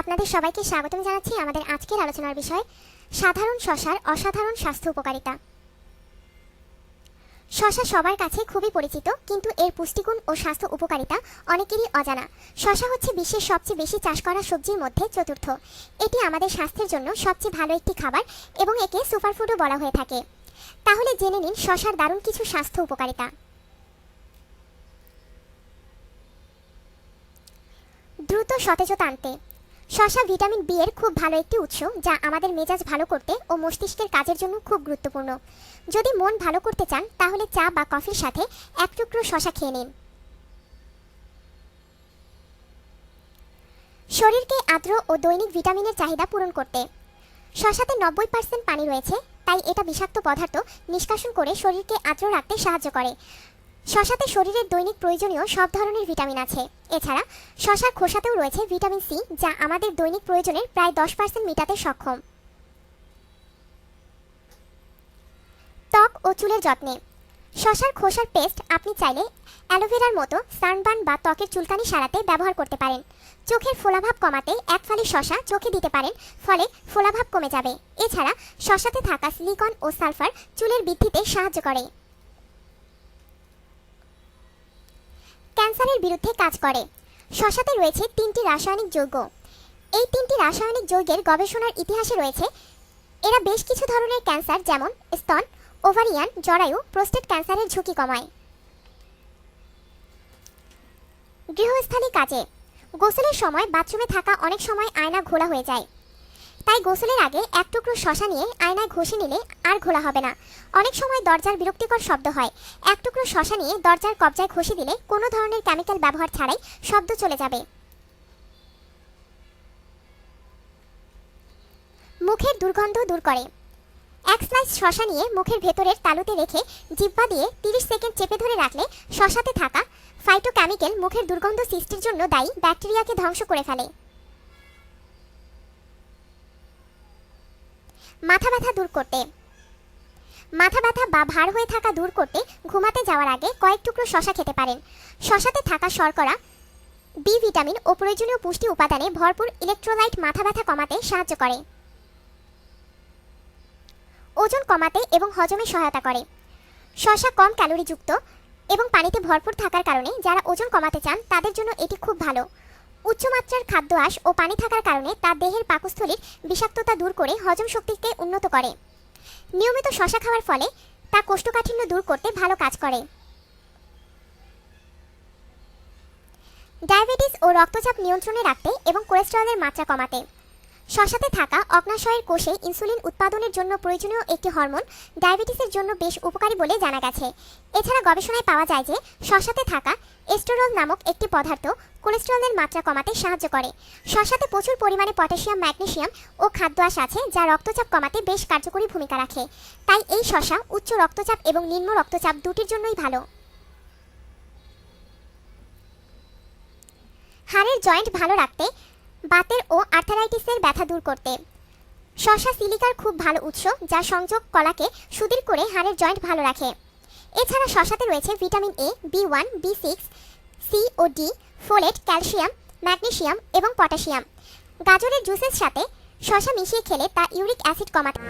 আপনাদের সবাইকে স্বাগতম জানাচ্ছি আমাদের আজকের আলোচনার বিষয়, সাধারণ শশার অসাধারণ স্বাস্থ্য উপকারিতা। শশা সবার কাছে খুবই পরিচিত, কিন্তু এর পুষ্টিগুণ ও স্বাস্থ্য উপকারিতা অনেকেরই অজানা। শশা হচ্ছে বিশ্বের সবচেয়ে বেশি চাষ করা সবজির মধ্যে চতুর্থ। এটি আমাদের স্বাস্থ্যের জন্য সবচেয়ে ভালো একটি খাবার এবং একে সুপারফুডও বলা হয়ে থাকে। তাহলে জেনে নিন শশার দারুণ কিছু স্বাস্থ্য উপকারিতা। দ্রুত সতেজতা আনতে। শসা ভিটামিন বি এর খুব ভালো একটি উৎস, যা আমাদের মেজাজ ভালো করতে ও মস্তিষ্কের কাজের জন্য খুব গুরুত্বপূর্ণ। যদি মন ভালো করতে চান, তাহলে চা বা কফির সাথে এক টুকরো শশা খেয়ে নিন। শরীরকে আর্দ্র ও দৈনিক ভিটামিনের চাহিদা পূরণ করতে। শশাতে নব্বই পার্সেন্ট পানি রয়েছে, তাই এটা বিষাক্ত পদার্থ নিষ্কাশন করে শরীরকে আর্দ্র রাখতে সাহায্য করে। শশাতে শরীরের দৈনিক প্রয়োজনীয় সব ধরনের ভিটামিন আছে। এছাড়া শশার খোসাতেও রয়েছে ভিটামিন সি, যা আমাদের দৈনিক প্রয়োজনের প্রায় দশ পার্সেন্ট মেটাতে সক্ষম। ত্বক ও চুলের যত্নে। শশার খোসার পেস্ট আপনি চাইলে অ্যালোভেরার মতো সানবার্ন বা ত্বকের চুলকানি সারাতে ব্যবহার করতে পারেন। চোখের ফোলাভাব কমাতে এক ফালি শশা চোখে দিতে পারেন, ফলে ফোলাভাব কমে যাবে। এছাড়া শশাতে থাকা সিলিকন ও সালফার চুলের বৃদ্ধিতে সাহায্য করে। ক্যান্সারের বিরুদ্ধে কাজ করে। শশাতে রয়েছে তিনটি রাসায়নিক যৌগ। এই তিনটি রাসায়নিক যৌগের গবেষণার ইতিহাসে রয়েছে, এরা বেশ কিছু ধরনের ক্যান্সার যেমন স্তন, ওভারিয়ান, জরায়ু, প্রোস্টেট ক্যান্সারের ঝুঁকি কমায়। গৃহস্থালী কাজে। গোসলের সময় বাথরুমে থাকা অনেক সময় আয়না ঘোলা হয়ে যায়। তাই গোসলের আগে এক টুকরো শশা নিয়ে আয়নায় ঘষে নিলে আর ঘোলা হবে না। অনেক সময় দরজার বিরক্তিকর শব্দ হয়। এক টুকরো শশা নিয়ে দরজার কবজায় ঘষে দিলে কোনো ধরনের কেমিক্যাল ব্যবহার ছাড়াই শব্দ চলে যাবে। মুখের দুর্গন্ধ দূর করে। এক স্লাইস শশা নিয়ে মুখের ভেতরের তালুতে রেখে জিব্বা দিয়ে তিরিশ সেকেন্ড চেপে ধরে রাখলে শশাতে থাকা ফাইটোকেমিক্যাল মুখের দুর্গন্ধ সৃষ্টির জন্য দায়ী ব্যাকটেরিয়াকে ধ্বংস করে ফেলে। মাথা ব্যথা দূর করতে। মাথা ব্যথা বা ভার হয়ে থাকা দূর করতে ঘুমাতে যাওয়ার আগে কয়েক টুকরো শশা খেতে পারেন। শশাতে থাকা শর্করা, বি ভিটামিন ও প্রয়োজনীয় পুষ্টি উপাদানে ভরপুর ইলেকট্রোলাইট মাথা ব্যথা কমাতে সাহায্য করে। ওজন কমাতে এবং হজমে সহায়তা করে। শশা কম ক্যালোরিযুক্ত এবং পানিতে ভরপুর থাকার কারণে যারা ওজন কমাতে চান তাদের জন্য এটি খুব ভালো। উচ্চমাত্রার খাদ্য আঁশ ও পানি থাকার কারণে তার দেহের পাকস্থলীর বিষাক্ততা দূর করে হজম শক্তিকে উন্নত করে। নিয়মিত শশা খাওয়ার ফলে তা কোষ্ঠকাঠিন্য দূর করতে ভালো কাজ করে। ডায়াবেটিস ও রক্তচাপ নিয়ন্ত্রণে রাখতে এবং কোলেস্টেরলের মাত্রা কমাতে। শশাতে থাকা অগ্নাশয়ের কোষে ইনসুলিন উৎপাদনের জন্য প্রয়োজনীয় একটি হরমোন, ডায়াবেটিসের জন্য বেশ উপকারী বলে জানা গেছে। এছাড়া গবেষণায় পাওয়া যায় যে, শশাতে থাকা এস্টোরল নামক একটি পদার্থ কোলেস্টেরলের মাত্রা কমাতে সাহায্য করে। শশাতে প্রচুর পরিমাণে পটাশিয়াম ম্যাগনেসিয়াম ও খাদ্য আঁশ আছে যা রক্তচাপ কমাতে বেশ কার্যকরী ভূমিকা রাখে। তাই এই শশা উচ্চ রক্তচাপ এবং নিম্ন রক্তচাপ দুটির জন্যই ভালো। হাড়ের জয়েন্ট ভালো রাখতে বাতের ও আর্থারাইটিসের ব্যথা দূর করতে। শশা সিলিকার খুব ভালো উৎস, যা সংযোগ কলাকে সুদীর করে হাড়ের জয়েন্ট ভালো রাখে। এছাড়া শশাতে রয়েছে vitamin A B one B six C O D folate calcium magnesium এবং পটাশিয়াম গাজরের জুসের সাথে শশা মিশিয়ে খেলে তা ইউরিক অ্যাসিড কমাতে